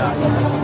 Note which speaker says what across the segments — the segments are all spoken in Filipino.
Speaker 1: Sakto.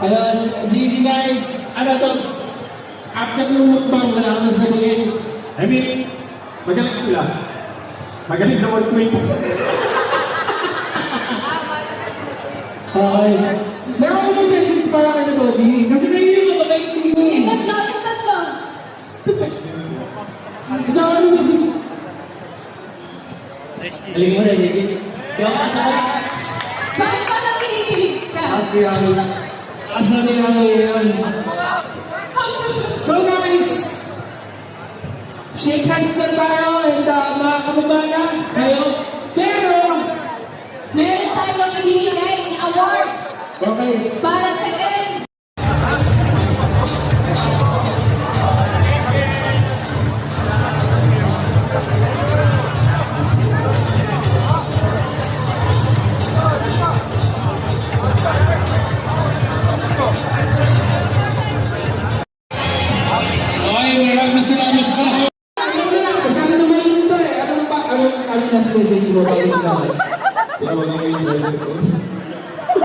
Speaker 1: Ayun, GG guys. Ano to? After ng mukbang, wala kang sabihin.
Speaker 2: I mean, magaling sila. Magaling na mag-quit.
Speaker 1: Okay. Meron ko mong message para kay Toby. Kasi kayo yung mababait team mo eh.
Speaker 3: Tatlo, yung tatlo.
Speaker 1: Ikaw ano message?
Speaker 4: Galing mo na, Ricky. Di ako kasakot.
Speaker 3: Bakit pa na pinipilit ka?
Speaker 1: Asa na yung ano yun? Hands na tayo and uh, mga kababana, kayo. Pero,
Speaker 3: Meron tayong ibibigay na award
Speaker 1: okay,
Speaker 3: para last message mo, pag-ibig naman. Tinawagan ko yung driver ko.